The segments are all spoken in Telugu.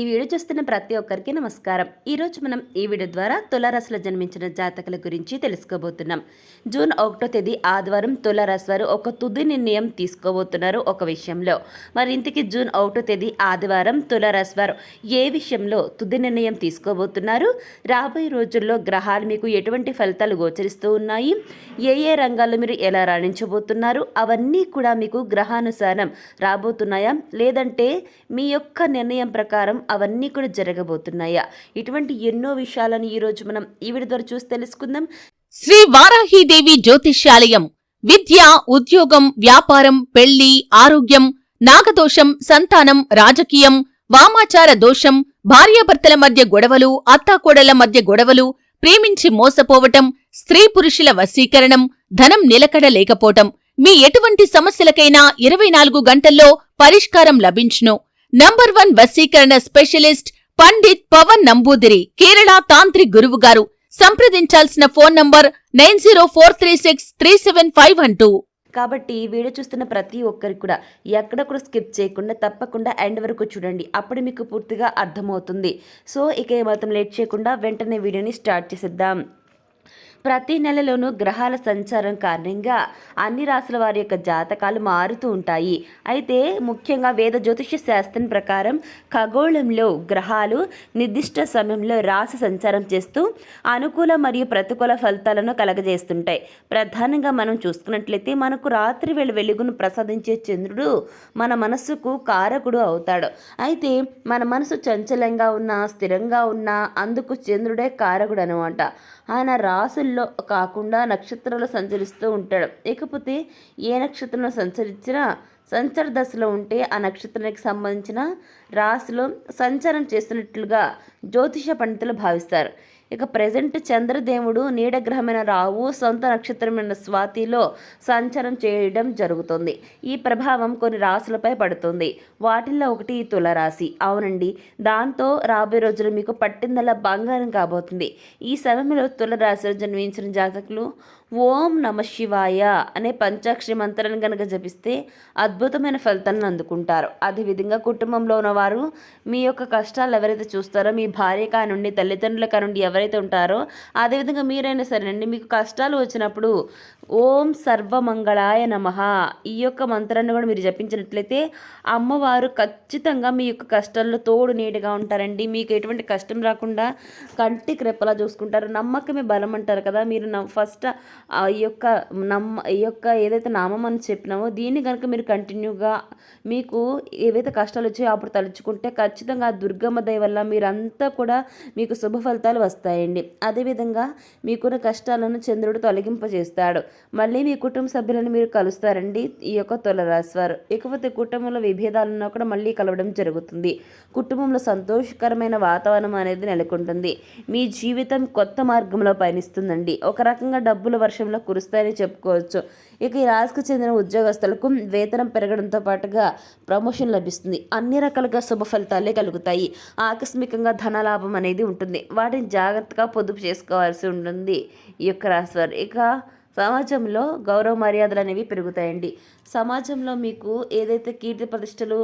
ఈ వీడియో చూస్తున్న ప్రతి ఒక్కరికి నమస్కారం. ఈరోజు మనం ఈ వీడియో ద్వారా తులారాశిలో జన్మించిన జాతకుల గురించి తెలుసుకోబోతున్నాం. జూన్ ఒకటో తేదీ ఆదివారం తులారాశి వారు ఒక తుది నిర్ణయం తీసుకోబోతున్నారు ఒక విషయంలో. మరి ఇంతకీ జూన్ ఒకటో తేదీ ఆదివారం తులారాశి వారు ఏ విషయంలో తుది నిర్ణయం తీసుకోబోతున్నారు? రాబోయే రోజుల్లో గ్రహాలు మీకు ఎటువంటి ఫలితాలు గోచరిస్తూ ఉన్నాయి? ఏ ఏ రంగాల్లో మీరు ఎలా రాణించబోతున్నారు? అవన్నీ కూడా మీకు గ్రహానుసారం రాబోతున్నాయా? లేదంటే మీ యొక్క నిర్ణయం ప్రకారం అవన్నీ కూడా జరగబోతున్నాయా? ఇటువంటి ఎన్నో విషయాలను ఈరోజు మనం ఈ వీడియో ద్వారా చూసి తెలుసుకుందాం. శ్రీ వారాహీదేవి జ్యోతిష్యాలయం. విద్య ఉద్యోగం వ్యాపారం పెళ్ళి ఆరోగ్యం నాగదోషం సంతానం రాజకీయం వామాచార దోషం భార్యాభర్తల మధ్య గొడవలు అత్తాకోడల మధ్య గొడవలు ప్రేమించి మోసపోవటం స్త్రీ పురుషుల వశీకరణం ధనం నిలకడ లేకపోవటం. మీ ఎటువంటి సమస్యలకైనా ఇరవై నాలుగు గంటల్లో పరిష్కారం లభించును. నంబర్ వన్ వశీకరణ స్పెషలిస్ట్ పండిత్ పవన్ నంబూదిరి కేరళ తాంత్రిక్ గురువు గారు. సంప్రదించాల్సిన phone number nine zero four three six three seven five one two. కాబట్టి వీడియో చూస్తున్న ప్రతి ఒక్కరికి కూడా ఎక్కడ కూడా స్కిప్ చేయకుండా తప్పకుండా ఎండ్ వరకు చూడండి. అప్పుడు మీకు పూర్తిగా అర్థమవుతుంది. సో ఇక ఏమాత్రం లేట్ చేయకుండా వెంటనే వీడియోని స్టార్ట్ చేసేద్దాం. ప్రతి నెలలోనూ గ్రహాల సంచారం కారణంగా అన్ని రాసుల వారి యొక్క జాతకాలు మారుతూ ఉంటాయి. అయితే ముఖ్యంగా వేద జ్యోతిష శాస్త్రం ప్రకారం ఖగోళంలో గ్రహాలు నిర్దిష్ట సమయంలో రాశి సంచారం చేస్తూ అనుకూల మరియు ప్రతికూల ఫలితాలను కలగజేస్తుంటాయి. ప్రధానంగా మనం చూసుకున్నట్లయితే మనకు రాత్రి వేళ వెలుగును ప్రసాదించే చంద్రుడు మన మనస్సుకు కారకుడు అవుతాడు. అయితే మన మనసు చంచలంగా ఉన్నా స్థిరంగా ఉన్నా అందుకు చంద్రుడే కారకుడు అనమాట ఆయన రాసుల్లో కాకుండా నక్షత్రాలు సంచరిస్తూ ఉంటాడు. ఇకపోతే ఏ నక్షత్రంలో సంచరించినా సంచార దశలో ఉంటే ఆ నక్షత్రానికి సంబంధించిన రాశిలో సంచారం చేస్తున్నట్లుగా జ్యోతిష పండితులు భావిస్తారు. ఇక ప్రజెంట్ చంద్రదేవుడు నీడగ్రహమైన రావు సొంత నక్షత్రమైన స్వాతిలో సంచారం చేయడం జరుగుతుంది. ఈ ప్రభావం కొన్ని రాశులపై పడుతుంది. వాటిల్లో ఒకటి తులరాశి. అవునండి దాంతో రాబోయే రోజులు మీకు పట్టిందల్లా బంగారం కాబోతుంది. ఈ సమయంలో తులరాశిలో జన్మించిన జాతకులు ఓం నమ శివాయ అనే పంచాక్షరి మంత్రాన్ని కనుక జపిస్తే అద్భుతమైన ఫలితాన్ని అందుకుంటారు. అదేవిధంగా కుటుంబంలో ఉన్నవారు మీ యొక్క కష్టాలు ఎవరైతే చూస్తారో మీ భార్య కానుండి తల్లిదండ్రుల కానుండి ఎవరైతే ఉంటారో అదేవిధంగా మీరైనా సరేనండి మీకు కష్టాలు వచ్చినప్పుడు ఓం సర్వమంగళాయ నమ. ఈ యొక్క మంత్రాన్ని కూడా మీరు జపించినట్లయితే అమ్మవారు ఖచ్చితంగా మీ యొక్క కష్టాల్లో తోడు నీడగా ఉంటారండి. మీకు ఎటువంటి కష్టం రాకుండా కంటికి రెప్పలా చూసుకుంటారు. నమ్మకమే బలం అంటారు కదా. మీరు ఫస్ట్ ఆ యొక్క నమ్మ ఈ యొక్క ఏదైతే నామం అని చెప్పినామో దీన్ని కనుక మీరు కంటిన్యూగా మీకు ఏవైతే కష్టాలు వచ్చాయో అప్పుడు తలుచుకుంటే ఖచ్చితంగా ఆ దుర్గమ్మ దయ వల్ల మీరంతా కూడా మీకు శుభ ఫలితాలు వస్తాయండి. అదేవిధంగా మీకున్న కష్టాలను చంద్రుడు తొలగింపజేస్తాడు. మళ్ళీ మీ కుటుంబ సభ్యులను మీరు కలుస్తారండి. ఈ యొక్క తులరాశి వారు ఇకపోతే కుటుంబంలో విభేదాలను కూడా మళ్ళీ కలవడం జరుగుతుంది. కుటుంబంలో సంతోషకరమైన వాతావరణం అనేది నెలకొంటుంది. మీ జీవితం కొత్త మార్గంలో పయనిస్తుందండి. ఒక రకంగా డబ్బుల వర్షంలో కురుస్తాయని చెప్పుకోవచ్చు. ఇక ఈ రాశికి చెందిన ఉద్యోగస్తులకు వేతనం పెరగడంతో పాటుగా ప్రమోషన్ లభిస్తుంది. అన్ని రకాలుగా శుభ ఫలితాలే కలుగుతాయి. ఆకస్మికంగా ధనలాభం అనేది ఉంటుంది. వాటిని జాగ్రత్తగా పొదుపు చేసుకోవాల్సి ఉంటుంది. ఈ యొక్క రాశివారు. ఇక సమాజంలో గౌరవ మర్యాదలు అనేవి పెరుగుతాయండి. సమాజంలో మీకు ఏదైతే కీర్తి ప్రతిష్టలు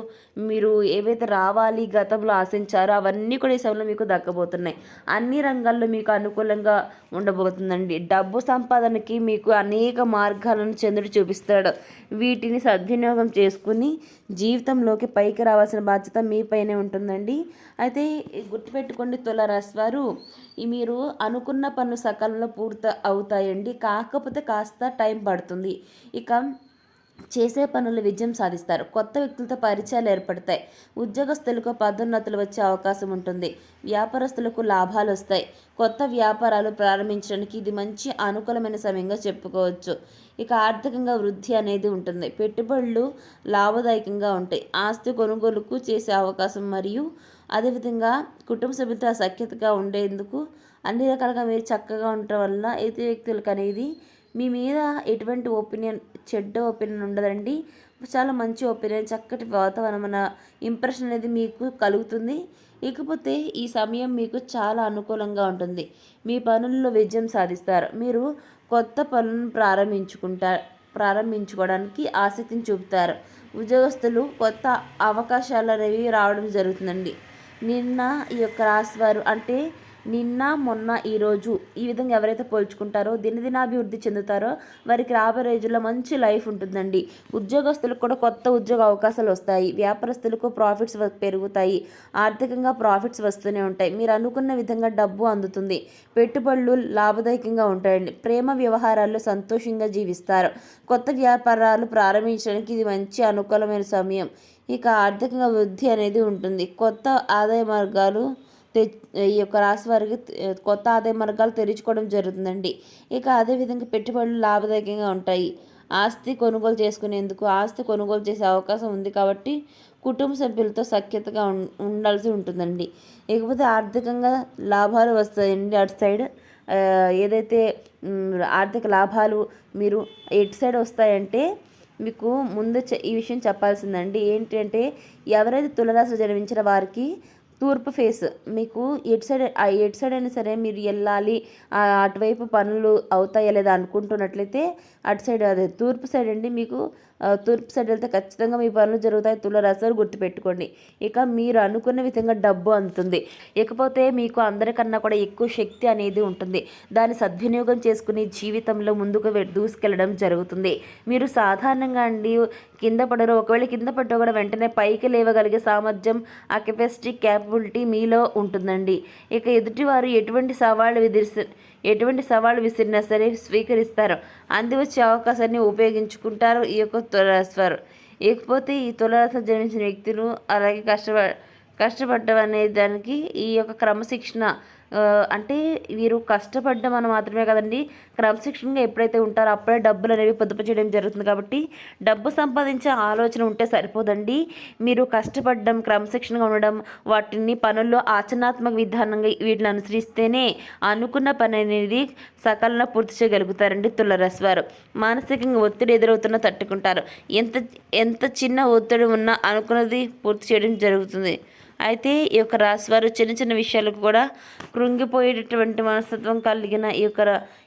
మీరు ఏవైతే రావాలి గతంలో ఆశించారో అవన్నీ కూడా ఈ సమయంలో మీకు దక్కబోతున్నాయి. అన్ని రంగాల్లో మీకు అనుకూలంగా ఉండబోతుందండి. డబ్బు సంపాదనకి మీకు అనేక మార్గాలను చంద్రుడు చూపిస్తాడు. వీటిని సద్వినియోగం చేసుకుని జీవితంలోకి పైకి రావాల్సిన బాధ్యత మీపైనే ఉంటుందండి. అయితే గుర్తుపెట్టుకోండి తులారాశి వారు మీరు అనుకున్న పనులు సకాలంలో పూర్తి అవుతాయండి. కాకపోతే కాస్త టైం పడుతుంది. ఇక చేసే పనులు విజయం సాధిస్తారు. కొత్త వ్యక్తులతో పరిచయాలు ఏర్పడతాయి. ఉద్యోగస్తులకు పదోన్నతులు వచ్చే అవకాశం ఉంటుంది. వ్యాపారస్తులకు లాభాలు వస్తాయి. కొత్త వ్యాపారాలు ప్రారంభించడానికి ఇది మంచి అనుకూలమైన సమయంగా చెప్పుకోవచ్చు. ఇక ఆర్థికంగా వృద్ధి అనేది ఉంటుంది. పెట్టుబడులు లాభదాయకంగా ఉంటాయి. ఆస్తి కొనుగోలుకు చేసే అవకాశం మరియు అదేవిధంగా కుటుంబ సభ్యులతో సఖ్యతగా ఉండేందుకు అన్ని రకాలుగా మీరు చక్కగా ఉండటం వల్ల ఇతర వ్యక్తులకు అనేది మీ మీద ఎటువంటి ఒపీనియన్ చెడ్డ ఒపీనియన్ ఉండదండి. చాలా మంచి ఒపీనియన్ చక్కటి వాతావరణం ఇంప్రెషన్ అనేది మీకు కలుగుతుంది. ఇకపోతే ఈ సమయం మీకు చాలా అనుకూలంగా ఉంటుంది. మీ పనుల్లో విజయం సాధిస్తారు. మీరు కొత్త పనులను ప్రారంభించుకుంటారు ప్రారంభించుకోవడానికి ఆసక్తిని చూపుతారు. ఉద్యోగస్తులు కొత్త అవకాశాలు అనేవి రావడం జరుగుతుందండి. నిన్న ఈ యొక్క రాశి వారు అంటే నిన్న మొన్న ఈరోజు ఈ విధంగా ఎవరైతే పోల్చుకుంటారో దినదినాభివృద్ధి చెందుతారో వారికి రాబోయే రోజుల్లో మంచి లైఫ్ ఉంటుందండి. ఉద్యోగస్తులకు కూడా కొత్త ఉద్యోగ అవకాశాలు వస్తాయి. వ్యాపారస్తులకు ప్రాఫిట్స్ పెరుగుతాయి. ఆర్థికంగా ప్రాఫిట్స్ వస్తూనే ఉంటాయి. మీరు అనుకున్న విధంగా డబ్బు అందుతుంది. పెట్టుబడులు లాభదాయకంగా ఉంటాయండి. ప్రేమ వ్యవహారాల్లో సంతోషంగా జీవిస్తారు. కొత్త వ్యాపారాలు ప్రారంభించడానికి ఇది మంచి అనుకూలమైన సమయం. ఇక ఆర్థికంగా వృద్ధి అనేది ఉంటుంది. కొత్త ఆదాయ మార్గాలు ఈ యొక్క రాశి వారికి కొత్త ఆదాయ మార్గాలు తెరుచుకోవడం జరుగుతుందండి. ఇక అదేవిధంగా పెట్టుబడులు లాభదాయకంగా ఉంటాయి. ఆస్తి కొనుగోలు చేసుకునేందుకు ఆస్తి కొనుగోలు చేసే అవకాశం ఉంది కాబట్టి కుటుంబ సభ్యులతో సఖ్యతగా ఉం ఉండాల్సి ఉంటుందండి. ఇకపోతే ఆర్థికంగా లాభాలు వస్తాయండి అటు సైడ్. ఏదైతే ఆర్థిక లాభాలు మీరు ఎటు సైడ్ వస్తాయంటే మీకు ముందు ఈ విషయం చెప్పాల్సిందండి. ఏంటంటే ఎవరైతే తులరాశిలో జన్మించిన వారికి తూర్పు ఫేస్. మీకు ఎటు సైడ్ ఆ ఎటు సైడ్ అయినా సరే మీరు వెళ్ళాలి ఆ అటువైపు పనులు అవుతాయా లేదా అనుకుంటున్నట్లయితే అటు సైడ్ అదే. తూర్పు సైడ్ అండి మీకు తూర్పు సైడ్ వెళ్తే ఖచ్చితంగా మీ పనులు జరుగుతాయి. తులరాశి వారు గుర్తుపెట్టుకోండి. ఇక మీరు అనుకున్న విధంగా డబ్బు అందుతుంది. ఇకపోతే మీకు అందరికన్నా కూడా ఎక్కువ శక్తి అనేది ఉంటుంది. దాన్ని సద్వినియోగం చేసుకుని జీవితంలో ముందుకు దూసుకెళ్ళడం జరుగుతుంది. మీరు సాధారణంగా అండి కింద పడరు. ఒకవేళ కింద పడ్డా కూడా వెంటనే పైకి లేవగలిగే సామర్థ్యం ఆ కెపాసిటీ కేపబిలిటీ మీలో ఉంటుందండి. ఇక ఎదుటివారు ఎటువంటి సవాళ్ళు విధిస్తే ఎటువంటి సవాళ్ళు విసిరినా సరే స్వీకరిస్తారు. అంది వచ్చే అవకాశాన్ని ఉపయోగించుకుంటారు ఈ యొక్క తులరాశివారు ఇకపోతే ఈ తులరాశి జన్మించిన వ్యక్తులు అలాగే కష్టప కష్టపడ్డం అనే దానికి ఈ యొక్క క్రమశిక్షణ అంటే వీరు కష్టపడ్డం అని మాత్రమే కదండి. క్రమశిక్షణగా ఎప్పుడైతే ఉంటారో అప్పుడే డబ్బులు అనేవి పొదుపు చేయడం జరుగుతుంది కాబట్టి డబ్బు సంపాదించే ఆలోచన ఉంటే సరిపోదండి. మీరు కష్టపడడం క్రమశిక్షణగా ఉండడం వాటిని పనుల్లో ఆచరణాత్మక విధానంగా వీటిని అనుసరిస్తేనే అనుకున్న పని అనేది సకాలంలో పూర్తి చేయగలుగుతారండి తులరాశి వారు. మానసికంగా ఒత్తిడి ఎదురవుతున్నా తట్టుకుంటారు. ఎంత ఎంత చిన్న ఒత్తిడి ఉన్నా అనుకున్నది పూర్తి చేయడం జరుగుతుంది. అయితే ఈ యొక్క రాశి వారు చిన్న చిన్న విషయాలకు కూడా కృంగిపోయేటటువంటి మనస్తత్వం కలిగిన ఈ యొక్క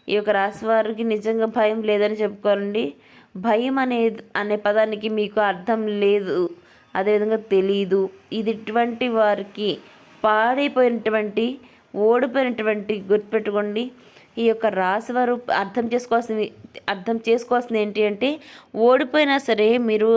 ఈ యొక్క రాశి వారికి నిజంగా భయం లేదని చెప్పుకోవాలండి. భయం అనే అనే పదానికి మీకు అర్థం లేదు అదేవిధంగా తెలియదు ఇది ఇటువంటి వారికి పాడైపోయినటువంటి ఓడిపోయినటువంటి గుర్తుపెట్టుకోండి. ఈ యొక్క రాశి వారు అర్థం చేసుకోవాల్సింది అర్థం చేసుకోవాల్సింది ఏంటి అంటే ఓడిపోయినా సరే మీరు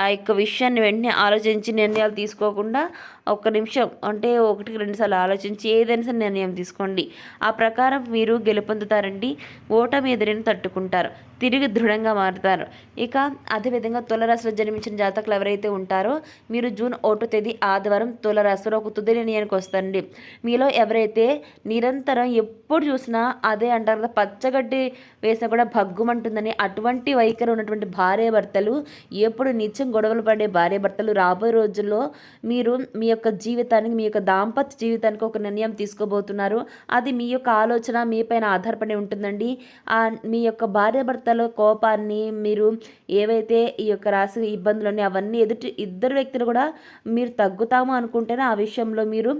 ఆ యొక్క విషయాన్ని వెంటనే ఆలోచించి నిర్ణయాలు తీసుకోకుండా ఒక్క నిమిషం అంటే ఒకటికి రెండు సార్లు ఆలోచించి ఏదైనా సరే నిర్ణయం తీసుకోండి. ఆ ప్రకారం మీరు గెలుపొందుతారండి. ఓటమి ఎదురుని తట్టుకుంటారు. తిరిగి దృఢంగా మారుతారు. ఇక అదేవిధంగా తులరాశిలో జన్మించిన జాతకులు ఎవరైతే ఉంటారో మీరు జూన్ ఒకటో తేదీ ఆదివారం తులరాశిలో ఒక తుది నిర్ణయానికి వస్తారండి. మీలో ఎవరైతే నిరంతరం ఎప్పుడు చూసినా అదే అంటారు కదా పచ్చగడ్డి వేసినా కూడా భగ్గుమంటుందని అటువంటి వైఖరి ఉన్నటువంటి భార్యాభర్తలు ఎప్పుడు నిత్యం గొడవలు పడే భార్యాభర్తలు రాబోయే రోజుల్లో మీరు మీ యొక్క జీవితానికి మీ యొక్క దాంపత్య జీవితానికి ఒక నిర్ణయం తీసుకోబోతున్నారు. అది మీ యొక్క ఆలోచన మీ పైన ఆధారపడి ఉంటుందండి. ఆ మీ యొక్క భార్యాభర్తల కోపాన్ని మీరు ఏవైతే ఈ యొక్క రాసి ఇబ్బందులని అవన్నీ ఎదుటి ఇద్దరు వ్యక్తులు కూడా మీరు తగ్గుతాము అనుకుంటేనే ఆ విషయంలో మీరు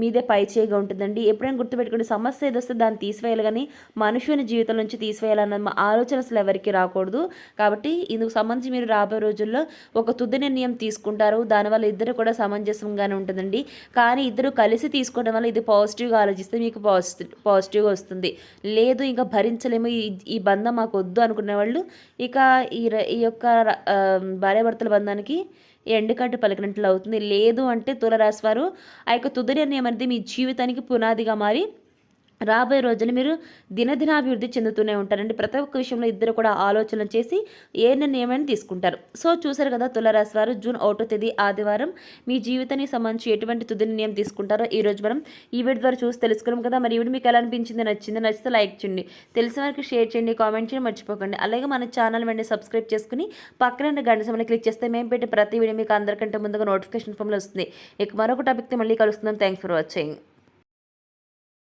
మీదే పై చేయగా ఉంటుందండి. ఎప్పుడైనా గుర్తుపెట్టుకోండి సమస్య ఏది వస్తే దాన్ని తీసివేయాలి కానీ మనుషుని జీవితం నుంచి తీసివేయాలన్న మా ఆలోచన అసలు ఎవరికి రాకూడదు. కాబట్టి ఇందుకు సంబంధించి మీరు రాబోయే రోజుల్లో ఒక తుది నిర్ణయం తీసుకుంటారు. దానివల్ల ఇద్దరు కూడా సమంజసంగానే ఉంటుందండి. కానీ ఇద్దరు కలిసి తీసుకోవడం వల్ల ఇది పాజిటివ్గా ఆలోచిస్తే మీకు పాజిటివ్ పాజిటివ్గా వస్తుంది. లేదు ఇంకా భరించలేము ఈ ఈ బంధం మాకు వద్దు అనుకునే వాళ్ళు ఇక ఈ ఈ యొక్క భార్యాభర్తల బంధానికి ఎండుకట్టు పలికినట్లు అవుతుంది. లేదు అంటే తులరాశి వారు ఆ యొక్క తుదరి అనేది మీ జీవితానికి పునాదిగా మారి రాబోయే రోజులు మీరు దినదినాభివృద్ధి చెందుతూనే ఉంటారండి. ప్రతి ఒక్క విషయంలో ఇద్దరు కూడా ఆలోచన చేసి ఏ నిర్ణయమైనా తీసుకుంటారు. సో చూసారు కదా తులరాశి వారు జూన్ ఒకటో తేదీ ఆదివారం మీ జీవితానికి సంబంధించి ఎటువంటి తుది నిర్ణయం తీసుకుంటారో ఈ రోజు మనం ఈ వీడియో ద్వారా చూసి తెలుసుకున్నాం కదా. మరి ఈ వీడియో మీకు ఎలా అనిపించింది? నచ్చింది? నచ్చితే లైక్ చేయండి. తెలిసిన వారికి షేర్ చేయండి కామెంట్ చేయండి మర్చిపోకండి. అలాగే మన ఛానల్ వెంటనే సబ్స్క్రైబ్ చేసుకుని పక్కన గంట సమయంలో క్లిక్ చేస్తే మేము పెట్టే ప్రతి వీడియో మీకు అందరికంటే ముందుగా నోటిఫికేషన్ ఫామ్లో వస్తుంది. ఇక మరొక టాపిక్తో మళ్ళీ కలుస్తున్నాం. Thanks for watching.